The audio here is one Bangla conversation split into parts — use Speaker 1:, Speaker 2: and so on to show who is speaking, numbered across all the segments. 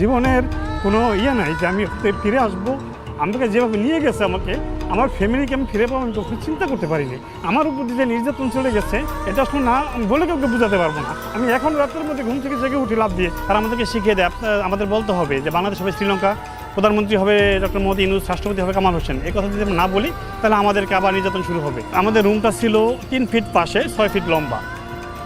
Speaker 1: জীবনের কোনো ইয়ে নাই যে আমি ফিরে আসব। আমাকে যেভাবে নিয়ে গেছে আমাকে, আমার ফ্যামিলিকে আমি ফিরে পাবো আমি কখনো চিন্তা করতে পারিনি। আমার উপর যে নির্যাতন চলে গেছে, এটা আসলে না, আমি বলে কাউকে বোঝাতে পারব না। আমি এখন রাতের মধ্যে ঘুম থেকে জেগে উঠি লাভ দিয়ে, আর আমাদেরকে শিখিয়ে দেয় আমাদের বলতে হবে যে বাংলাদেশ হবে শ্রীলঙ্কা, প্রধানমন্ত্রী হবে ডক্টর মোদী ইনুস রাষ্ট্রপতি হবে কামাল হোসেন। এই কথা যদি না বলি, তাহলে আমাদেরকে আবার নির্যাতন শুরু হবে। আমাদের রুমটা ছিল তিন ফিট পাশে, ছয় ফিট লম্বা।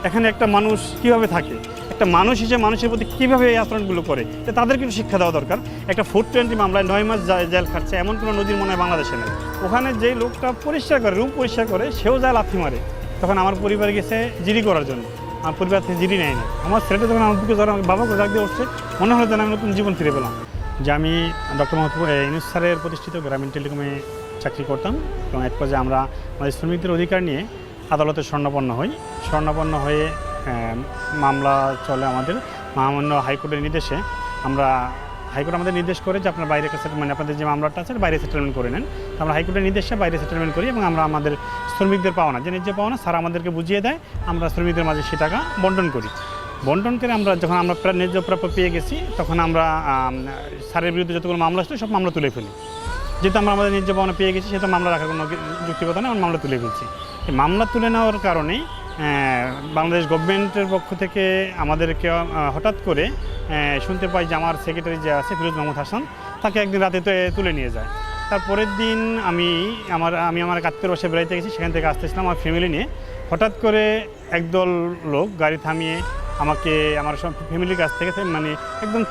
Speaker 1: এখানে একটা মানুষ কীভাবে থাকে? একটা মানুষ হিসেবে মানুষের প্রতি কীভাবে এই আচরণগুলো করে, তো তাদেরকে একটু শিক্ষা দেওয়া দরকার। একটা ফুড টোয়েন্টি মামলায় নয় মাস জেল খাটছে, এমন কোনো নদীর মনে হয় বাংলাদেশে নেই। ওখানে যেই লোকটা পরিষ্কার করে, রুম পরিষ্কার করে, সেও যায় লাথি মারে। তখন আমার পরিবার গেছে জিডি করার জন্য। আমার পরিবার থেকে জিডি নেয় না আমার ছেলেটা যখন আমার বুকে ধরে আমাকে বাবাকে ডাক দিয়ে উঠছে, মনে হলো যেন আমি নতুন জীবন ফিরে পেলাম। যে আমি ডক্টর মোহাম্মদ ইনুস স্যারের প্রতিষ্ঠিত গ্রামীণ টেলিকমে চাকরি করতাম এবং এক পর্যায়ে আমরা আমাদের শ্রমিকদের অধিকার নিয়ে আদালতে স্বর্ণপন্ন হই। স্বর্ণপন্ন হয়ে মামলা চলে আমাদের। মহামান্য হাইকোর্টের নির্দেশে আমরা হাইকোর্ট আমাদের নির্দেশ করে যে আপনার বাইরে কাছে মানে আপনাদের যে মামলাটা আছে বাইরে সেটেলমেন্ট করে নেন। তো আমরা হাইকোর্টের নির্দেশে বাইরে সেটেলমেন্ট করি এবং আমরা আমাদের শ্রমিকদের পাওনা যে ন্যায্য পাওনা স্যার আমাদেরকে বুঝিয়ে দেয়। আমরা শ্রমিকদের মাঝে সে টাকা বন্টন করি। বন্টন করে আমরা যখন আমরা প্রায় ন্যায্য প্রাপ্য পেয়ে গেছি তখন আমরা আম, স্যারের বিরুদ্ধে যতগুলো মামলা ছিল সব মামলা তুলে ফেলি। যেহেতু আমরা আমাদের ন্যায্য পাওনা পেয়ে গেছি সেটা মামলা রাখার কোনো যুক্তিকতা নেই আমরা মামলা তুলে ফেলছি। মামলা তুলে নেওয়ার কারণেই বাংলাদেশ গভর্নমেন্টের পক্ষ থেকে আমাদেরকে হঠাৎ করে শুনতে পাই যে আমার সেক্রেটারি যে আছে, ফিরোজ মাহমুদ হাসান, তাকে একদিন রাতে তুলে নিয়ে যায়। তারপরের দিন আমি আমার আমি আমার কাত্তের বাসায় বেড়াইতে গেছি, সেখান থেকে আসতেছিলাম আমার ফ্যামিলি নিয়ে। হঠাৎ করে একদল লোক গাড়ি থামিয়ে আমাকে, আমার সব ফ্যামিলির কাছ থেকে মানে একদম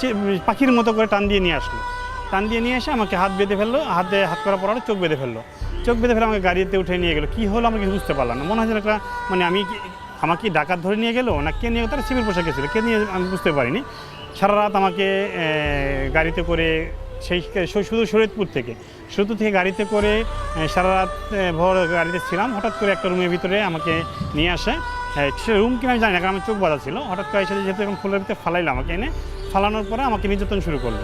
Speaker 1: পাখির মতো করে টান দিয়ে নিয়ে আসলো। টান দিয়ে নিয়ে এসে আমাকে হাত বেঁধে ফেলল, হাতে হাত করা পড়ার চোখ বেঁধে ফেলল। চোখ বেঁধে ফেলে আমাকে গাড়িতে উঠে নিয়ে গেলো। কী হলো আমি কিছু বুঝতে পারলাম না। মনে হয় যেন একটা মানে আমি আমাকে ডাকাত ধরে নিয়ে গেলো না কে নিয়ে তারা সিভিল পোশাক ছিল। কে নিয়ে, আমি বুঝতে পারিনি। সারা রাত আমাকে গাড়িতে করে সেই শুধু শরীয়তপুর থেকে শুধু থেকে গাড়িতে করে সারা রাত ভোর গাড়িতে ছিলাম। হঠাৎ করে একটা রুমের ভিতরে আমাকে নিয়ে আসে। সে রুম কিনা আমি জানি না, কারণ আমার চোখ বাঁধা ছিল। হঠাৎ করে এসে যেহেতু এরকম ফুলের ভিতরে ফালাইলো আমাকে এনে, ফালানোর পরে আমাকে নির্যাতন শুরু করল।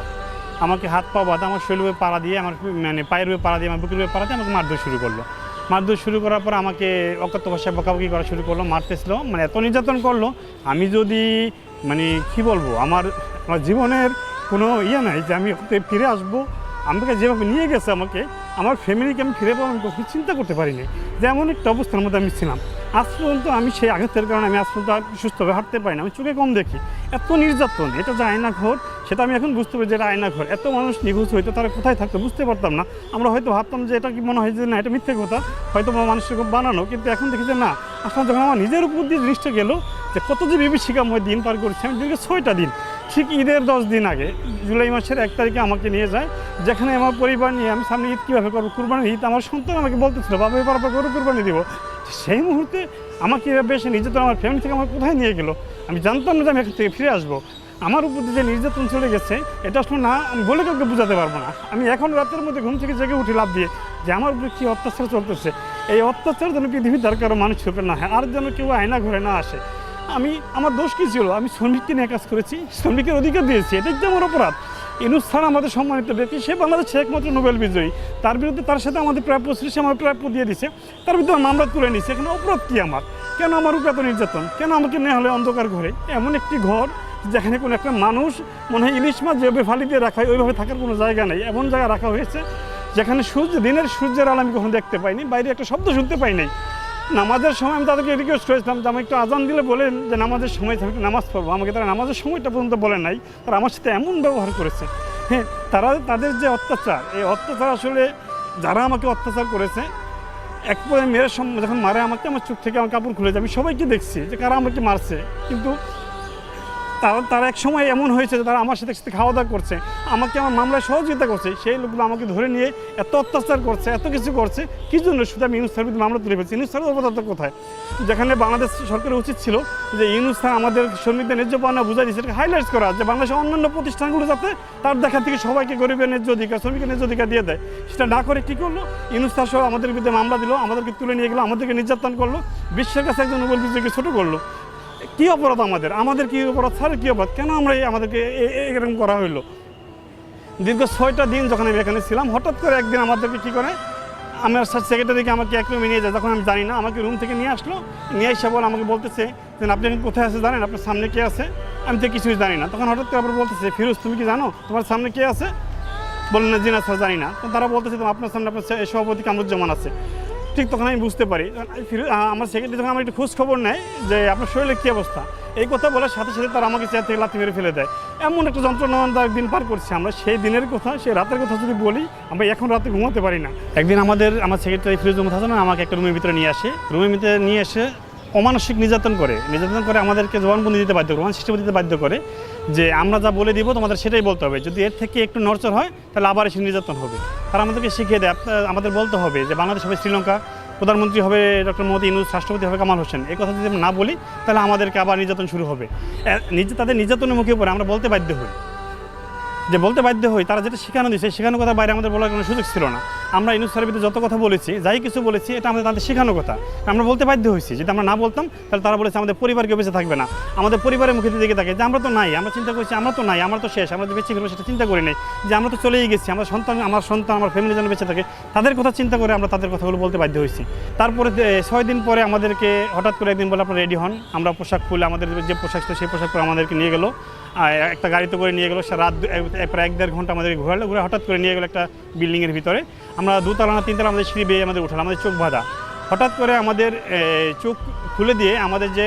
Speaker 1: আমাকে হাত পা বাঁধা, আমার শরীরে পাড়া দিয়ে, আমার মানে পায়ের উপরে পাড়া দিয়ে, আমার বুকের উপরে পাড়া দিয়ে আমাকে মারধর শুরু করল। মারধর শুরু করার পর আমাকে অকথ্য ভাষায় বকাবকি করা শুরু করল, মারতেছিল মানে এত নির্যাতন করল, আমি যদি মানে কি বলব, আমার আমার জীবনের কোনো ইয়ে নাই যে আমি ফিরে আসব। আমাকে যেভাবে নিয়ে গেছে আমাকে, আমার ফ্যামিলিকে আমি ফিরে পাবো আমি কখনো চিন্তা করতে পারিনি, যে এমন একটা অবস্থার মধ্যে আমি ছিলাম। আজ পর্যন্ত আমি সেই আঘাতের কারণে আমি আজ পর্যন্ত সুস্থভাবে হাঁটতে পারি না, আমি চোখে কম দেখি। এত নির্যাতন, এটা যে আয়না ঘর সেটা আমি এখন বুঝতে পারি যে এটা আয়না ঘর এত মানুষ নিখোঁজ হইতো তারা কোথায় থাকতো বুঝতে পারতাম না। আমরা হয়তো ভাবতাম যে এটা কি মনে হয় যে না, এটা মিথ্যে কথা। হয়তো মানুষের খুব বানানো, কিন্তু এখন দেখি যে না। আসলে যখন আমার নিজের উপর দিয়ে জিনিসটা গেল, যে কত যে বিভীষিকাময় দিন পার করছি, আমি দীর্ঘ ছয়টা দিন, ঠিক ঈদের দশ দিন আগে, জুলাই মাসের এক তারিখে আমাকে নিয়ে যায়, যেখানে আমার পরিবার নিয়ে আমি সামনে ঈদ কীভাবে করব, কুরবানির ঈদ, আমার সন্তান আমাকে বলতেছিল, বাবা, এবার আবার গরু কুরবানি দিব। সেই মুহূর্তে আমাকে এভাবে এসে তো আমার ফ্যামিলি থেকে আমার কোথায় নিয়ে গেলো? আমি জানতাম না যে আমি এখান থেকে ফিরে আসব। আমার উপর যে নির্যাতন চলে গেছে, এটা আসলে না, আমি বলে কাউকে বোঝাতে পারব না। আমি এখন রাতের মধ্যে ঘুম থেকে জেগে উঠি লাভ দিয়ে যে আমার উপরে কী অত্যাচার চলতেছে। এই অত্যাচার যেন পৃথিবীর দ্বার কারও মানুষ চোখে না হয়, আর যেন কেউ আয়না ঘরে না আসে। আমি, আমার দোষ কী ছিল? আমি শ্রমিককে নিয়ে কাজ করেছি, শ্রমিকের অধিকার দিয়েছি এটা যে আমার অপরাধ। ইনুস খান আমাদের সম্মানিত ব্যক্তি, সে বাংলাদেশের একমাত্র নোবেল বিজয়ী। তার বিরুদ্ধে তার সাথে আমাদের প্রাপ্য ছিল, সে আমার প্রাপ্য দিয়ে দিছে। তার বিরুদ্ধে আমার মামলা তুলে নিছে এখানে অপরাধ কী আমার? কেন আমার উপরে এত নির্যাতন? কেন আমাকে নেওয়া হলে অন্ধকার ঘরে? এমন একটি ঘর যেখানে কোনো একটা মানুষ মনে হয় ইলিশ মাছ যেভাবে ফালি দিয়ে রাখা হয়, ওইভাবে থাকার কোনো জায়গা নেই। এমন জায়গা রাখা হয়েছে যেখানে সূর্য, দিনের সূর্যের আলো আমি কখনো দেখতে পাইনি, বাইরে একটা শব্দ শুনতে পাই নাই। নামাজের সময় আমি তাদেরকে রিকোয়েস্ট করেছিলাম যে আমি একটু আজান দিলে বলেন যে নামাজের সময় আমি একটু নামাজ পড়ব। আমাকে তারা নামাজের সময়টা পর্যন্ত বলে নাই, তারা আমার সাথে এমন ব্যবহার করেছে। হ্যাঁ তারা, তাদের যে অত্যাচার, এই অত্যাচার আসলে যারা আমাকে অত্যাচার করেছে, এক পরে মেয়ের যখন মারে আমাকে, আমার চোখ থেকে আমার কাপড় খুলে যায়। আমি সবাইকে দেখছি যে কারা আমাকে মারছে। কিন্তু তারা তারা এক সময় এমন হয়েছে যে তারা আমার সাথে সাথে খাওয়া দাওয়া করছে, আমাকে আমার মামলায় সহযোগিতা করছে, সেই লোকগুলো আমাকে ধরে নিয়ে এত অত্যাচার করছে, এত কিছু করছে, কি জন্য? শুধু আমি ইউনুস সার্ভিস মামলা তুলে ফেলছি। ইউনুস সার্ভিস কোথায়? যেখানে বাংলাদেশ সরকারের উচিত ছিল যে ইউনুস আমাদের শ্রমিকদের ন্যায্য পাওনা বুঝাই দিচ্ছে এটাকে হাইলাইটস করা, যে বাংলাদেশের অন্যান্য প্রতিষ্ঠানগুলো যাতে তার দেখা থেকে সবাইকে গরিবের ন্যায্য অধিকার, শ্রমিকের ন্যায্য অধিকার দিয়ে দেয়। সেটা না করে কী করল? ইউনুস সহ আমাদের বিরুদ্ধে মামলা দিল, আমাদেরকে তুলে নিয়ে গেলো, আমাদেরকে নির্যাতন করল, বিশ্বের কাছে একজন নোবেল ছোটো করল। কি অপরাধ আমাদের? আমাদের কি অপরাধ, স্যার, কি অপরাধ? কেন আমরা আমাদেরকে এরকম করা হইল? দীর্ঘ ছয়টা দিন যখন আমি এখানে ছিলাম, হঠাৎ করে একদিন আমাদেরকে কি করে আমার সেক্রেটারিকে আমাকে এক রুমে নিয়ে যায় তখন আমি জানি না, আমাকে রুম থেকে নিয়ে আসলো, নিয়ে এসে বলে আমাকে বলতেছে যে, আপনি এখন কোথায় আছে জানেন? আপনার সামনে কে আছে? আমি তো কিছুই জানি না। তখন হঠাৎ করে আবার বলতেছে, ফিরোজ, তুমি কি জানো? তোমার সামনে কে আছে? বললেন, না স্যার, জানি না। তো তারা বলতেছে তো আপনার সামনে আপনার সভাপতি কামরুজ্জামান আছে। ঠিক তখন আমি বুঝতে পারি। আমার সেক্রেটারি যখন আমার একটু খোঁজ খবর নেয় যে আপনার শরীরের কী অবস্থা, এই কথা বলার সাথে সাথে তারা আমাকে চেয়ার থেকে লাথি মেরে ফেলে দেয়। এমন একটা যন্ত্রণাদায়ক দিন পার করছি আমরা। সেই দিনের কথা, সেই রাতের কথা যদি বলি, আমরা এখন রাতে ঘুমাতে পারি না। একদিন আমাদের, আমার সেক্রেটারি ফিরোজ হাসান আমাকে একটা রুমের ভিতরে নিয়ে আসে। রুমের ভিতরে নিয়ে এসে অমানসিক নির্যাতন করে। নির্যাতন করে আমাদেরকে জবানবন্দি দিতে বাধ্য করে সিস্টেম দিতে বাধ্য করে। যে আমরা যা বলে দিব তোমাদের সেটাই বলতে হবে। যদি এর থেকে একটু নড়চড় হয়, তাহলে আবার এসে নির্যাতন হবে। তারা আমাদেরকে শিখিয়ে দেয় আমাদের বলতে হবে যে বাংলাদেশ হবে শ্রীলঙ্কা, প্রধানমন্ত্রী হবে ডক্টর মোদী, ইনুস, রাষ্ট্রপতি হবে কামাল হোসেন। এই কথা যদি আমরা না বলি, তাহলে আমাদেরকে আবার নির্যাতন শুরু হবে। নিজে তাদের নির্যাতনের মুখে পড়ে আমরা বলতে বাধ্য হই। যে বলতে বাধ্য হই, তারা যেটা শেখানো দিয়েছে শেখানো কথা বাইরে আমাদের বলার কোনো সুযোগ ছিল না। আমরা ইনুস সার্ভিতে যত কথা বলেছি, যাই কিছু বলেছি, এটা আমাদের তাদের শেখানো কথা। আমরা বলতে বাধ্য হয়েছি, যদি আমরা না বলতাম, তাহলে তারা বলেছে আমাদের পরিবার কেউ বেঁচে থাকবে না। আমাদের পরিবারের মুখে দিকে থাকে যে আমরা তো নাই, আমরা চিন্তা করছি আমরা তো নাই, আমরা তো শেষ, আমরা যে বেঁচে সেটা চিন্তা করি নাই। যে আমরা তো চলেই গেছি, আমার সন্তান আমার সন্তান, আমার ফ্যামিলি যেন বেঁচে থাকে, তাদের কথা চিন্তা করে আমরা তাদের কথাগুলো বলতে বাধ্য হয়েছি। তারপরে ছয় দিন পরে আমাদেরকে হঠাৎ করে একদিন বলে আপনারা রেডি হন, আমরা পোশাক খুলে আমাদের যে পোশাক ছিল সেই পোশাক পরে আমাদেরকে নিয়ে গেলো একটা গাড়িতে করে নিয়ে গেলো, সে রাত প্রায় এক দেড় ঘণ্টা আমাদের ঘোরালো, ঘুরে হঠাৎ করে নিয়ে গেলো একটা বিল্ডিংয়ের ভিতরে। আমরা দুতলা না, তিনতলা আমাদের সিঁড়ি বেয়ে আমাদের উঠালাম আমাদের চোখ বাঁধা। হঠাৎ করে আমাদের চোখ খুলে দিয়ে আমাদের যে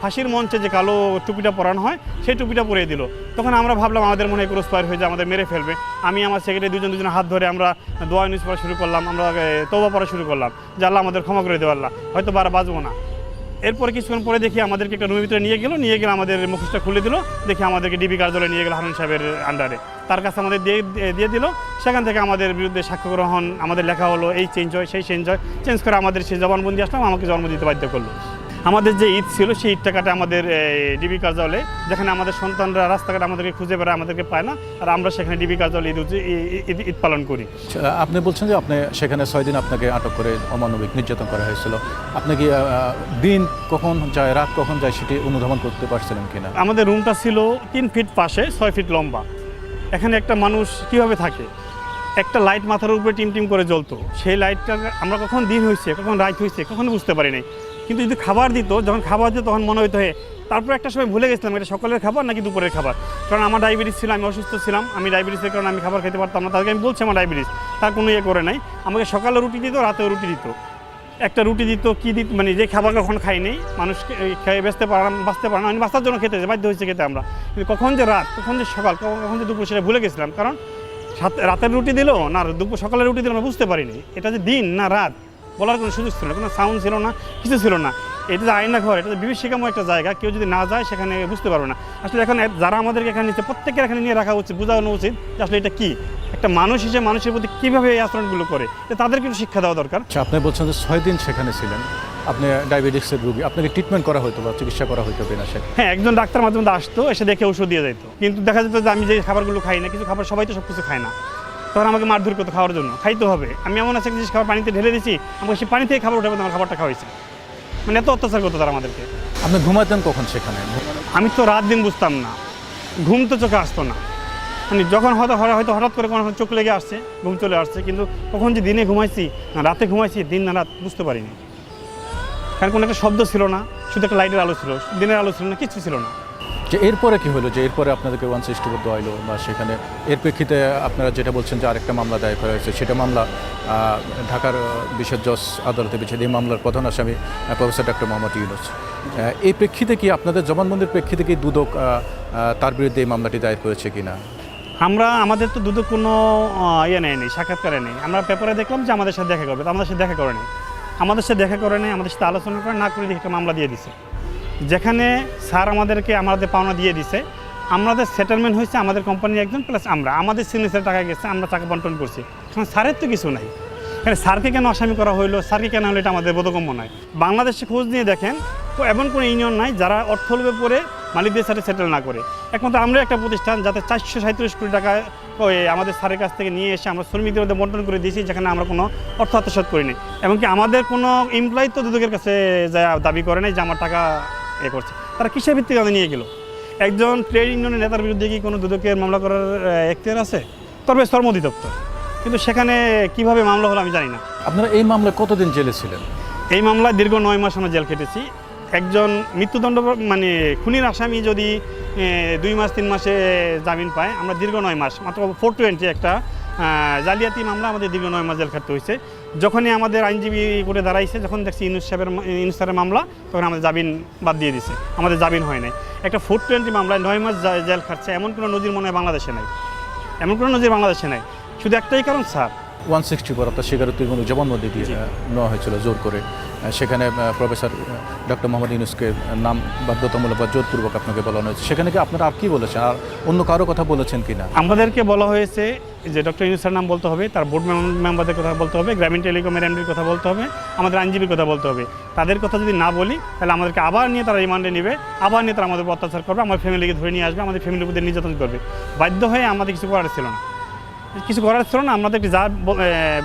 Speaker 1: ফাঁসির মঞ্চে যে কালো টুপিটা পরানো হয়, সেই টুপিটা পরিয়ে দিল। তখন আমরা ভাবলাম আমাদের মনে হয় ফায়ার হয়ে যায়, আমাদের মেরে ফেলবে। আমি আমার সেক্রেটারি দুজন দুজন হাত ধরে আমরা দোয়া নিউজ পড়া শুরু করলাম, আমরা তৌবা পড়া শুরু করলাম। যে আল্লাহ আমাদের ক্ষমা করে দেওয়া আল্লাহ, হয়তো বার বাঁচবো না। এরপরে কিছুক্ষণ পরে দেখি আমাদেরকে একটা রুমের ভিতরে নিয়ে গেল, নিয়ে গেলে আমাদের মুখোশটা খুলে দিল, দেখি আমাদেরকে ডিবি কার্যালয়ে নিয়ে গেল হারুন সাহেবের আন্ডারে তার কাছে আমাদের দিয়ে দিয়ে দিল। সেখান থেকে আমাদের বিরুদ্ধে সাক্ষ্য গ্রহণ আমাদের লেখা হলো এই চেঞ্জ হয় সেই চেঞ্জ হয়। চেঞ্জ করে আমাদের সেই জবানবন্দি আসলাম আমাকে জন্ম দিতে বাধ্য করল। আমাদের যে ঈদ ছিল সেই ঈদটা কাটে আমাদের ডিবি কার্যালয়ে যেখানে আমাদের সন্তানরা রাস্তাঘাটে আমাদেরকে খুঁজে বেড়ায় আমাদেরকে পায় না। আর আমরা সেখানে ডিবি কার্যালয়ে ঈদ ঈদ- ঈদ- ঈদ পালন করি।
Speaker 2: আচ্ছা, আপনি বলছেন যে আপনি সেখানে ছয় দিন আপনাকে আটক করে অমানবিক নির্যাতন করা হয়েছিল। আপনি কি দিন কখন যায় রাত কখন যায় সেটি অনুধাবন করতে পারছিলেন কিনা?
Speaker 1: আমাদের রুমটা ছিল তিন ফিট পাশে ছয় ফিট লম্বা। এখানে একটা মানুষ কীভাবে থাকে? একটা লাইট মাথার উপরে টিম টিম করে জ্বলতো। সেই লাইটটা আমরা কখন দিন হয়েছে কখন রাত হয়েছে কখনো বুঝতে পারি নাই। কিন্তু যদি খাবার দিত, যখন খাবার দিত, তখন মনে হইতো, হে, তারপর একটা সময় ভুলে গেছিলাম, এটা সকালের খাবার নাকি দুপুরের খাবার? কারণ আমার ডায়াবেটিস ছিল, আমি অসুস্থ ছিলাম, আমি ডায়াবেটিসের কারণে আমি খাবার খেতে পারতাম না, তাদেরকে আমি বলছি আমার ডায়াবেটিস তার কোনো ইয়ে করে নাই। আমাকে সকালে রুটি দিত, রাতেও রুটি দিত। একটা রুটি দিত, কী দিত মানে যে খাবার কখন খাই নেই মানুষ খেয়ে বেচতে পারে না বাঁচতে পারে না আমি বাঁচার জন্য খেতে, বাধ্য হয়েছে খেতে আমরা। কিন্তু কখন যে রাত, কখন যে সকাল, কখন যে দুপুর, সেটা ভুলে গেছিলাম। কারণ রাতের রুটি দিল, না, দুপুর সকালের রুটি দিল না বুঝতে পারিনি। এটা যে দিন না রাত, বলার কোনো সুযোগ ছিল না, কোনো সাউন্ড ছিল না, কিছু ছিল না। এটা যে আয়না ঘর, এটা বিভীষিকাময় একটা জায়গা, কেউ যদি না যায়, সেখানে বুঝতে পারবে না। আসলে এখন যারা আমাদেরকে এখানে নিচ্ছে, প্রত্যেকের এখানে নিয়ে রাখা উচিত, বোঝানো উচিত আসলে এটা কি। একটা মানুষ হিসেবে মানুষের প্রতি কীভাবে এই আচরণগুলো করে তাদেরকে একটু শিক্ষা দেওয়া দরকার।
Speaker 2: আচ্ছা আপনি বলছেন যে ছয় দিন সেখানে ছিলেন। আপনি ডায়াবেটিক্সের রোগী আপনাকে ট্রিটমেন্ট করা হতো বা চিকিৎসা করা হতো কিনা সে
Speaker 1: হ্যাঁ একজন ডাক্তার মাঝে মধ্যে আসতো এসে দেখে ওষুধ দিয়ে যেত কিন্তু দেখা যেত যে আমি যে খাবারগুলো খাই না কিছু খাবার সবাই তো সব কিছু খায় না। তখন আমাকে মারধর করতো খাওয়ার জন্য। খাইতে হবে। আমি এমন আছে জিনিস খাবার পানিতে ঢেলে দিচ্ছি আমাকে সেই পানি থেকে খাবার উঠে আমার খাবারটা খাওয়াইছে। মানে এত অত্যাচার করতো তারা আমাদেরকে।
Speaker 2: আপনি ঘুমাতেন কখন সেখানে?
Speaker 1: আমি তো রাত দিন বুঝতাম না। ঘুম তো চোখে আসতো না। মানে যখন হয়তো হয়তো হয়তো হঠাৎ করে কোনো চোখ লেগে আসছে, ঘুম চলে আসছে, কিন্তু কখন যে দিনে ঘুমাইছি, না, রাতে ঘুমাইছি, দিন না রাত বুঝতে পারিনি। কারণ কোনো একটা শব্দ ছিল না, শুধু একটা লাইটের আলো ছিল, দিনের আলো ছিল না, কিছু ছিল না।
Speaker 2: যে এরপরে কি হলো? যে এরপরে আপনাদেরকে ওয়ান সিক্সটি ফোর দেওয়া বা সেখানে এর প্রেক্ষিতে আপনারা যেটা বলছেন যে আরেকটা মামলা দায়ের করা হয়েছে, সেটা মামলা ঢাকার বিশেষ জজ আদালতে বিচার এই মামলার প্রধান আসামি প্রফেসর ডক্টর মোহাম্মদ ইউনুস। এই প্রেক্ষিতে কি আপনাদের জবানবন্দির প্রেক্ষিতে কি দুদক তার বিরুদ্ধে এই মামলাটি দায়ের করেছে কিনা?
Speaker 1: আমরা, আমাদের তো দুদক কোনো ইয়ে নেয়নি সাক্ষাৎকারে নেই। আমরা পেপারে দেখলাম যে আমাদের সাথে দেখা করবে আমাদের সাথে দেখা করে নেই। আমাদের সাথে দেখা করে নেই, আমাদের সাথে আলোচনা করে না করে দেখে মামলা দিয়ে দিছে। যেখানে স্যার আমাদেরকে আমাদের পাওনা দিয়ে দিছে, আমাদের সেটেলমেন্ট হয়েছে আমাদের কোম্পানির একজন প্লাস আমরা। আমাদের সিগনেচার টাকা গেছে, আমরা টাকা বন্টন করছি। এখন স্যারের তো কিছু নাই। এখানে স্যারকে কেন আসামি করা হইল, স্যারকে কেন হলো, এটা আমাদের বোধগম্য নয়। বাংলাদেশে খোঁজ নিয়ে দেখেন, তো এমন কোনো ইউনিয়ন নাই যারা অর্থ লোভে পড়ে মালিকদের সাথে সেটেল না করে। একমাত্র আমরা একটা প্রতিষ্ঠান যাতে চারশো সাঁত্রিশ কোটি টাকা ওই আমাদের স্যারের কাছ থেকে নিয়ে এসে আমরা শ্রমিকদের মধ্যে বন্টন করে দিয়েছি যেখানে আমরা কোনো অর্থ আত্মসাৎ করিনি। এমনকি আমাদের কোনো এমপ্লয়ি তো দুদকের কাছে যা দাবি করে নাই যে আমার টাকা এ করছে। তারা কিসের ভিত্তিতে আমাদের নিয়ে গেল? একজন ট্রেড ইউনিয়নের নেতার বিরুদ্ধে কি কোনো দুদকের মামলা করার এখতিয়ার আছে? তবে শ্রম অধিদপ্তর। কিন্তু সেখানে কীভাবে মামলা হলো আমি জানি না।
Speaker 2: আপনারা এই মামলায় কতদিন জেলে ছিলেন?
Speaker 1: এই মামলায় দীর্ঘ নয় মাস আমরা জেল কেটেছি একজন মৃত্যুদণ্ড মানে খুনির আসামি যদি দুই মাস, তিন মাসে জামিন পায়, আমরা দীর্ঘ নয় মাস, মাত্র ফোর টোয়েন্টি একটা জালিয়াতি মামলা আমাদের দীর্ঘ নয় মাস জেল খাটতে হয়েছে যখনই আমাদের আইনজীবী করে দাঁড়াইছে, যখন দেখছি ইনুস সাহেবের ইউনুস স্যারের মামলা, তখন আমাদের জামিন বাদ দিয়ে দিছে। আমাদের জামিন হয় নাই। একটা ফোর টোয়েন্টি মামলায় নয় মাস জেল খাটছে, এমন কোনো নজির মনে হয় বাংলাদেশে নাই। এমন কোনো নজির বাংলাদেশে নাই। শুধু একটাই কারণ, স্যার
Speaker 2: ওয়ান সিক্সটি ফোর অর্থাৎ স্বীকারোক্তিমূলক জবানবন্দি দিয়ে নেওয়া হয়েছিল জোর করে। সেখানে প্রফেসর ডক্টর মোহাম্মদ ইউনুসকে নাম বাধ্যতামূলক বা জোরপূর্বক আপনাকে বলানো হয়েছে। সেখানে কি আপনারা আর কি বলেছেন? আর অন্য কারও কথা বলেছেন কি না
Speaker 1: আমাদেরকে বলা হয়েছে যে ডক্টর ইউনুসের নাম বলতে হবে তার বোর্ড মেম্বারদের কথা বলতে হবে গ্রামীণ টেলিকমের এমডির কথা বলতে হবে আমাদের আইনজীবীর কথা বলতে হবে। তাদের কথা যদি না বলি তাহলে আমাদেরকে আবার নিয়ে তারা রিমান্ডে নেবে আবার নিয়ে তারা আমাদের অত্যাচার করবে আমার ফ্যামিলিকে ধরে নিয়ে আসবে আমাদের ফ্যামিলির উপর নির্যাতন করবে। বাধ্য হয়ে আমাদের কিছু করার ছিল না। কিছু করার ছিল না আমাদেরকে যা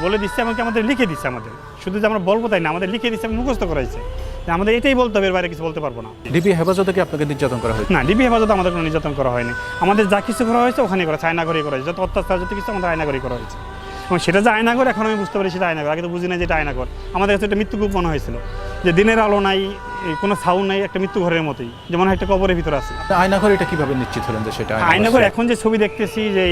Speaker 1: বলে দিচ্ছে এমনকি আমাদের লিখে দিচ্ছে আমাদের। শুধু যে আমরা বলব তাই না আমাদের লিখে দিচ্ছে মুখস্থ করাইছে। যে আমাদের এটাই বলতে হবে এর বাইরে কিছু বলতে পারব না।
Speaker 2: ডিবি হেফাজতে কি আপনাকে নির্যাতন করা হয়েছে?
Speaker 1: না ডিবি হেফাজতে আমাদের কোনো নির্যাতন করা হয়নি। আমাদের যা কিছু করা হয়েছে ওখানে করা হয়েছে আয়নাঘরে করা হয়েছে। যত অত্যাচার যত কিছু আমাদের আয়নাঘরে করা হয়েছে। এবং সেটা যে আয়নাঘর এখন আমি বুঝতে পারি সেটা আয়নাঘর আগে তো বুঝি না যে এটা আয়নাঘর আমাদের কাছে একটা মৃত্যুকূপ মনে হয়েছিল। যে দিনের আলো নাই কোনো সাউন্ড নাই একটা মৃত্যু ঘরের মতোই। যেমন একটা কবরের ভিতরে আছে।
Speaker 2: আয়নাঘর এটা কীভাবে নিশ্চিত হলেন যে সেটা
Speaker 1: আয়নাঘর এখন যে ছবি দেখতেছি যে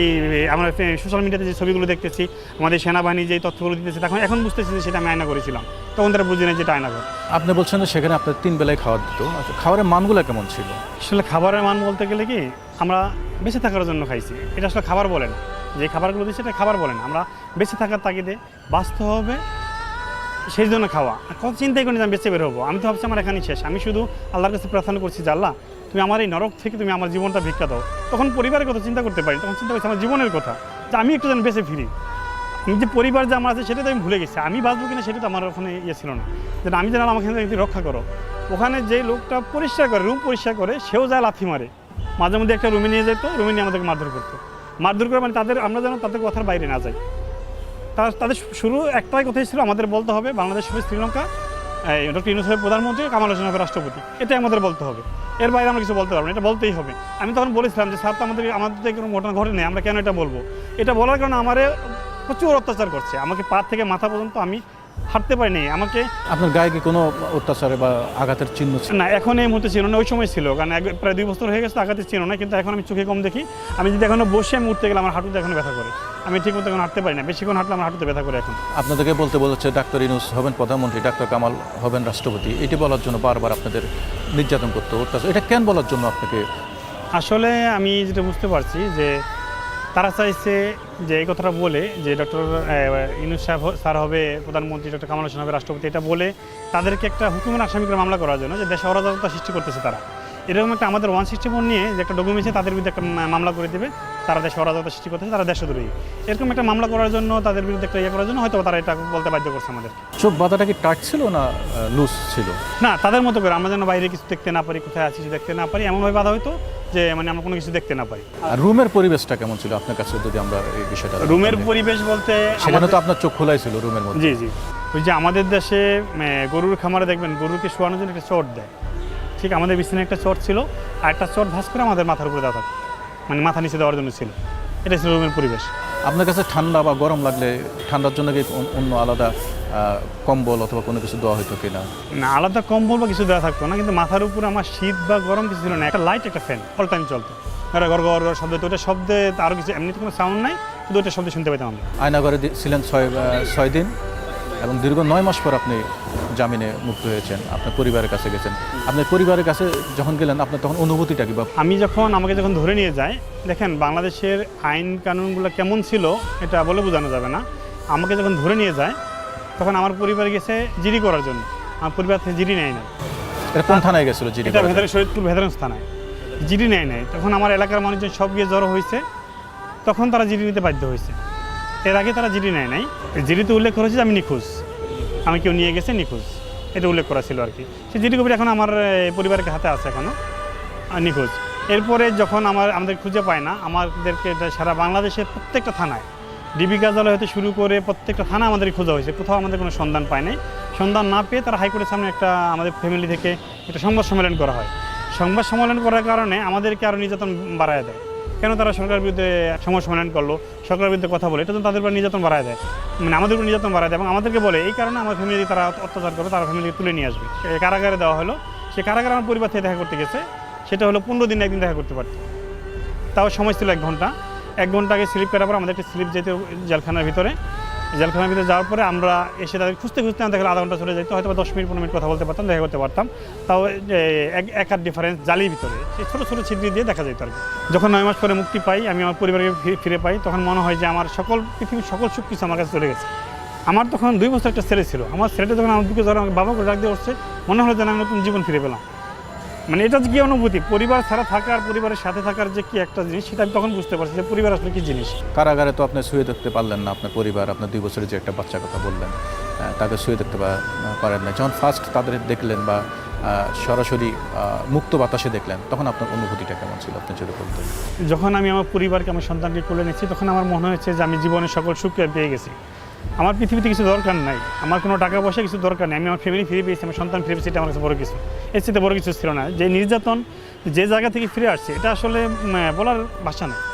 Speaker 1: আমরা সোশ্যাল মিডিয়াতে যে ছবিগুলো দেখতেছি আমাদের সেনাবাহিনী যে তথ্যগুলো দিতেছে তখন এখন বুঝতেছি যে সেটা আমি আয়না করেছিলাম। তখন তারা বুঝে না যেটা আয়নাঘর।
Speaker 2: আপনি বলছেন যে সেখানে আপনার তিন বেলায় খাওয়া দিত। আচ্ছা খাবারের মানগুলো কেমন ছিল?
Speaker 1: আসলে খাবারের মান বলতে গেলে কি আমরা বেঁচে থাকার জন্য খাইছি। এটা আসলে খাবার বলে না যে খাবারগুলো দিচ্ছে এটা খাবার বলে না আমরা বেঁচে থাকার তাগিদে বাঁচতে হবে সেই জন্য খাওয়া কত চিন্তাই করি আমি বেঁচে বের হব? আমি তো ভাবছি আমার এখানেই শেষ। আমি শুধু আল্লাহর কাছে প্রার্থনা করছি যে তুমি আমার এই নরক থেকে তুমি আমার জীবনটা ভিক্ষা দাও। তখন পরিবারের কথা চিন্তা করতে পারি। তখন চিন্তা করছি আমার জীবনের কথা, যে আমি একটু যেন বেঁচে ফিরি। আমি যে পরিবার যে আমার আছে, সেটা তো আমি ভুলে গেছি। আমি বাঁচবো কিনা সেটা তো আমার ওখানে ইয়ে ছিল না। যেন আমি যেন আমাকে রক্ষা করো। ওখানে যে লোকটা পরিষ্কার করে, রুম পরিষ্কার করে, সেও যায় লাথি মারে। মাঝে মধ্যে একটা রুমে নিয়ে যেত, রুমে নিয়ে আমাদেরকে মারধর করতো। মারধর করে মানে তাদের, আমরা যেন তাদের কথার বাইরে না যাই। তাদের শুরু একটাই কথাই ছিল, আমাদের বলতে হবে বাংলাদেশ হবে শ্রীলঙ্কা। ডক্টর ইউনুস হবে প্রধানমন্ত্রী, কামাল হোসেন হবে রাষ্ট্রপতি। এটাই আমাদের বলতে হবে। এর বাইরে আমরা কিছু বলতে পারব না, এটা বলতেই হবে। আমি তখন বলেছিলাম যে, স্যার, তো আমাদের আমাদের কোনো ঘটনা ঘটে নেই, আমরা কেন এটা বলব? এটা বলার কারণে আমার প্রচুর অত্যাচার করছে। আমাকে পা থেকে মাথা পর্যন্ত আমি হাঁটতে পারিনি। আমাকে
Speaker 2: আপনার গায়ে কি কোনো অত্যাচারে বা আঘাতের চিহ্ন ছিল?
Speaker 1: না এখন এই মুহূর্তে ছিল না ওই সময় ছিল। কারণ প্রায় দুই বছর হয়ে গেছে আঘাতের চিহ্ন না কিন্তু এখন আমি চোখে কম দেখি। আমি যদি এখনও বসে আমি উঠতে গেলে আমার হাঁটুতে এখন ব্যথা করে। আমি ঠিক মতো এখন হাঁটতে পারি না। বেশিক্ষণ হাঁটলে আমার হাঁটুতে ব্যথা করে এখন।
Speaker 2: আপনাদেরকে বলতে বলেছে ডাক্তার ইনুস হবেন প্রধানমন্ত্রী ডাক্তার কামাল হবেন রাষ্ট্রপতি। এটি বলার জন্য বারবার আপনাদের নির্যাতন করতে অত্যাচার। এটা কেন বলার জন্য আপনাকে
Speaker 1: আসলে আমি যেটা বুঝতে পারছি যে তারা চাইছে যে এই কথাটা বলে যে ডক্টর ইনুস সাহেব স্যার হবে, প্রধানমন্ত্রী ডক্টর কামাল হোসেন হবে রাষ্ট্রপতি, এটা বলে তাদেরকে একটা হুকুমের আসামি করে মামলা করার জন্য যে দেশে অরাজকতা সৃষ্টি করতেছে তারা। এরকম একটা আমাদের ওয়ান সিক্সটি ফোর নিয়ে যে একটা ডকুমেন্টে তাদের বিরুদ্ধে একটা মামলা করে দেবে। তারা দেশে অরাজকতা সৃষ্টি করতেছে তারা দেশদ্রোহী এরকম একটা মামলা করার জন্য তাদের বিরুদ্ধে একটা ইয়ে করার জন্য হয়তো তারা এটা বলতে বাধ্য করছে আমাদের
Speaker 2: চোখ বাঁধাটা কি টাইট ছিল না লুজ ছিল?
Speaker 1: না তাদের মতো করে আমরা যেন বাইরে কিছু দেখতে না পারি কোথায় আছি কিছু দেখতে না পারি এমনভাবে বাধা হইতো যে মানে আমরা কোনো কিছু দেখতে না পারি।
Speaker 2: আর রুমের পরিবেশটা কেমন ছিল আপনার কাছে যদি আমরা এই বিষয়টা
Speaker 1: রুমের পরিবেশ বলতে
Speaker 2: সেখানে তো আপনার চোখ খোলাই ছিল রুমের মধ্যে।
Speaker 1: জি জি। ওই যে আমাদের দেশে গরুর খামারে দেখবেন গরুকে শোয়ানোর জন্য একটা চট দেয়। ঠিক আমাদের বিছানায় একটা চট ছিল আর একটা চট ভাস করে আমাদের মাথার উপরে দেওয়া থাকতো। মানে মাথা নিচে দেওয়ার জন্য ছিল। এটা ছিল রুমের পরিবেশ।
Speaker 2: আপনার কাছে ঠান্ডা বা গরম লাগলে ঠান্ডার জন্য কি অন্য আলাদা কম্বল অথবা কোনো কিছু দেওয়া হতো কিনা?
Speaker 1: না আলাদা কম্বল বা কিছু দেওয়া থাকতো না কিন্তু মাথার উপরে আমার শীত বা গরম কিছু ছিল না। একটা লাইট একটা ফ্যান অল টাইম চলতো। ঘর ঘর ঘর ঘর শব্দ ওটা শব্দে আরও কিছু এমনিতে কোনো সাউন্ড নাই শুধু ওটা শব্দ শুনতে পেতাম আমরা।
Speaker 2: আয়নাঘরে ছিলেন ছয় ছয় দিন। এবং দীর্ঘ নয় মাস পর আপনি জামিনে মুক্ত হয়েছেন আপনার পরিবারের কাছে গেছেন। আপনার পরিবারের কাছে যখন গেলেন আপনার তখন অনুভূতিটা কি বা
Speaker 1: আমি যখন আমাকে যখন ধরে নিয়ে যায় দেখেন বাংলাদেশের আইন কানুনগুলো কেমন ছিল এটা বলে বোঝানো যাবে না। আমাকে যখন ধরে নিয়ে যায় তখন আমার পরিবার গেছে জিডি করার জন্য। আমার পরিবার থেকে জিডি নেয় না
Speaker 2: এটা কোন থানায় গেছিল জিডি
Speaker 1: এটা ভেতরে শরীরপুর ভেতরেন্স থানায়। জিডি নেয় নাই। তখন আমার এলাকার মানুষজন সব গিয়ে জড়ো হয়েছে। তখন তারা জিডি নিতে বাধ্য হয়েছে। এর আগে তারা জিডি নেয় নাই। জিডিতে উল্লেখ করেছে যে আমি নিখোঁজ। আমি কেউ নিয়ে গেছে, নিখোঁজ। এটা উল্লেখ করা ছিল আর কি সেই জিডি কপি এখন আমার পরিবারের হাতে আছে এখনও নিখোঁজ। এরপরে যখন আমার, আমাদের খুঁজে পায় না, আমাদেরকে এটা সারা বাংলাদেশের প্রত্যেকটা থানায়। ডিবি কার্যালয় হতে শুরু করে প্রত্যেকটা থানা আমাদের খোঁজা হয়েছে। কোথাও আমাদের কোনো সন্ধান পায় নাই। সন্ধান না পেয়ে তারা হাইকোর্টের সামনে একটা আমাদের ফ্যামিলি থেকে একটা সংবাদ সম্মেলন করা হয়। সংবাদ সম্মেলন করার কারণে আমাদেরকে আরও নির্যাতন বাড়ায় দেয়। কেন তারা সরকারের বিরুদ্ধে সমাধান করল? সরকারের বিরুদ্ধে কথা বলে, এটা তো তাদের উপর নির্যাতন বাড়ায় দেয়। মানে আমাদের উপর নির্যাতন বাড়ায় দেয় এবং আমাদেরকে বলে, এই কারণে আমার ফ্যামিলি তারা অত্যাচার করবে তারা ফ্যামিলিকে তুলে নিয়ে আসবে। সে কারাগারে দেওয়া হলো। সে কারাগারে আমার পরিবার থেকে দেখা করতে গেছে। সেটা হলো পনেরো দিন একদিন দেখা করতে পারত। তাও সময় ছিল এক ঘণ্টা। এক ঘণ্টা আগে স্লিপ করার পর আমাদের একটা স্লিপ যেতে জেলখানার ভিতরে। জেলখানার ভিতরে যাওয়ার পরে আমরা এসে তাদের খুঁজতে খুঁজতে আমাদের আধা ঘণ্টা চলে যেত হয়তো দশ মিনিট, পনেরো মিনিট কথা বলতে পারতাম, দেখা করতে পারতাম। তাও এক, একার ডিফারেন্স জালির ভিতরে। সেই ছোটো ছোটো ছিদ্রি দিয়ে দেখা যেত আর কি। যখন নয় মাস পরে মুক্তি পাই, আমি আমার পরিবারকে ফিরে পাই, তখন মনে হয় যে আমার সকল পৃথিবীর সকল সুখ কিছু আমার কাছে চলে গেছে। আমার তখন দুই বছর একটা ছেলে ছিল। আমার ছেলেটা যখন আমার বুকে ধরে আমাকে বাবা করে ডাক দিয়ে উঠছে, মনে হলো যেন আমি নতুন জীবন ফিরে পেলাম। মানে এটা যে কি অনুভূতি? পরিবার ছাড়া থাকার পরিবারের সাথে থাকার যে কি একটা জিনিস সেটা আমি তখন বুঝতে পারছি যে পরিবার আসলে কি জিনিস।
Speaker 2: কারাগারে তো আপনি শুয়ে দেখতে পারলেন না আপনার পরিবার আপনার দুই বছরের যে একটা বাচ্চা কথা বললেন তাকে শুয়ে দেখতে পারেন না যখন ফার্স্ট তাদের দেখলেন বা সরাসরি মুক্ত বাতাসে দেখলেন তখন আপনার অনুভূতিটা কেমন ছিল আপনি যদি বলতেন?
Speaker 1: যখন আমি আমার পরিবারকে আমার সন্তানকে কোলে নিচ্ছি তখন আমার মনে হয়েছে যে আমি জীবনের সকল সুখ পেয়ে গেছি। আমার পৃথিবীতে কিছু দরকার নাই। আমার কোনো টাকা পয়সা কিছু দরকার নেই। আমি আমার ফ্যামিলি ফিরে পেয়েছি, আমার সন্তান ফিরে পেয়েছি, এটা আমার কাছে বড় কিছু। এর চেয়ে বড় কিছু ছিল না। যে নির্যাতন, যে জায়গা থেকে ফিরে আসছে, এটা আসলে বলার ভাষা নেই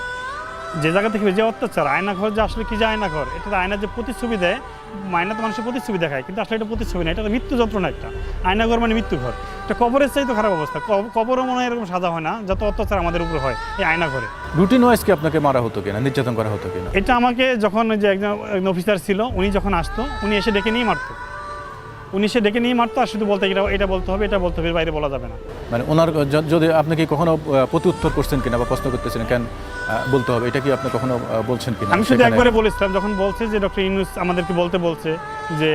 Speaker 1: যে জায়গা থেকে যে অত্যাচার আয়না ঘর যে আসলে কি যে আয়না ঘর এটা তো আয়নার যে প্রতিচ্ছবি দেয় আয়না তো মানুষের প্রতিচ্ছবি দেখায় কিন্তু আসলে এটা প্রতিচ্ছবি না এটা মৃত্যু যন্ত্রণা একটা। আয়না ঘর মানে মৃত্যু ঘর। এটা কবরের চাই তো খারাপ অবস্থা। কব- কবরও মনে হয় এরকম সাজা হয় না যত অত্যাচার আমাদের উপর হয় এই আয়না ঘরে
Speaker 2: রুটিন ওয়াইজ কি আপনাকে মারা হতো কিনা নির্যাতন করা হতো কিনা?
Speaker 1: এটা আমাকে যখন যে একজন একজন অফিসার ছিল উনি যখন আসতো উনি এসে ডেকে নিয়ে মারতো। উনি এসে ডেকে নিয়ে মারতো আর শুধু বলতে এটা এটা বলতে হবে এটা বলতে হবে বাইরে বলা যাবে না।
Speaker 2: মানে ওনার যদি আপনি কি কখনো প্রতি উত্তর করছেন কিনা বা প্রশ্ন করতেছেন কেন বলতে হবে? এটা কি আপনি কখনো বলছেন কিনা
Speaker 1: আমি শুধু একবারে বলেছিলাম যখন বলছে যে ডক্টর ইউনুস আমাদেরকে বলতে বলছে যে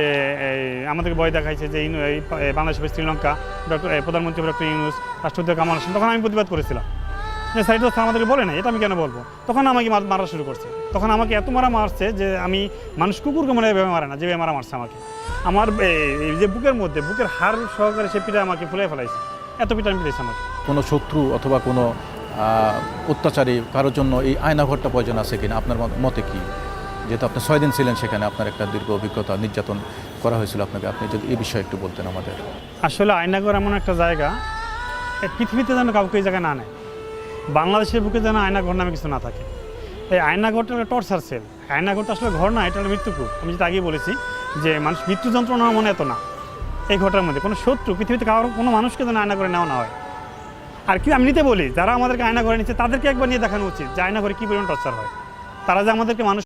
Speaker 1: আমাদেরকে ভয় দেখাইছে যে বাংলাদেশ শ্রীলঙ্কা ডক্টর প্রধানমন্ত্রী ডক্টর ইউনুস রাষ্ট্রপতি কামাল হাসান তখন আমি প্রতিবাদ করেছিলাম। যে সাইড স্যার আমাদেরকে বলে না এটা আমি কেন বলব? তখন আমাকে মারা শুরু করছে। তখন আমাকে এত মারা মারছে যে আমি মানুষ কুকুরকে মনে এভাবে মারে না যেভাবে মারা মারছে আমাকে। আমার যে বুকের মধ্যে বুকের হাড় সহকারে সে পিঠা আমাকে ফুলে ফেলাইছে। এত পিঠা আমি আমাকে।
Speaker 2: কোনো শত্রু অথবা কোনো অত্যাচারী কারোর জন্য এই আয়নাঘরটা প্রয়োজন আছে কিনা? আপনার মতে কি? যেহেতু আপনি ছয় দিন ছিলেন সেখানে আপনার একটা দীর্ঘ অভিজ্ঞতা নির্যাতন করা হয়েছিল আপনাকে। আপনি যদি এই বিষয়ে একটু বলতেন আমাদের।
Speaker 1: আসলে আয়নাঘর এমন একটা জায়গা এই পৃথিবীতে যেন কাউকে এই জায়গায় না নেয় বাংলাদেশের বুকে যেন আয়নাঘর নামে কিছু না থাকে। এই আয়নাঘরটা একটা টর্চার সেল আয়নাঘরটা আসলে ঘর না এটা মৃত্যুকূপ। আমি যেটা আগেই বলেছি যে মানুষ মৃত্যু যন্ত্রণা মনে এত না। এই ঘটনার মধ্যে কোনো শত্রু, পৃথিবীতে কারোর কোনো মানুষকে যেন আয়না করে নেওয়া না হয়। আর কি আমি নিতে বলি, যারা আমাদেরকে আয়না করে নিচ্ছে, তাদেরকে একবার নিয়ে দেখানো উচিত যে আয়না করে কী পরিমাণ টর্চার হয়। তারা যে আমাদেরকে মানুষ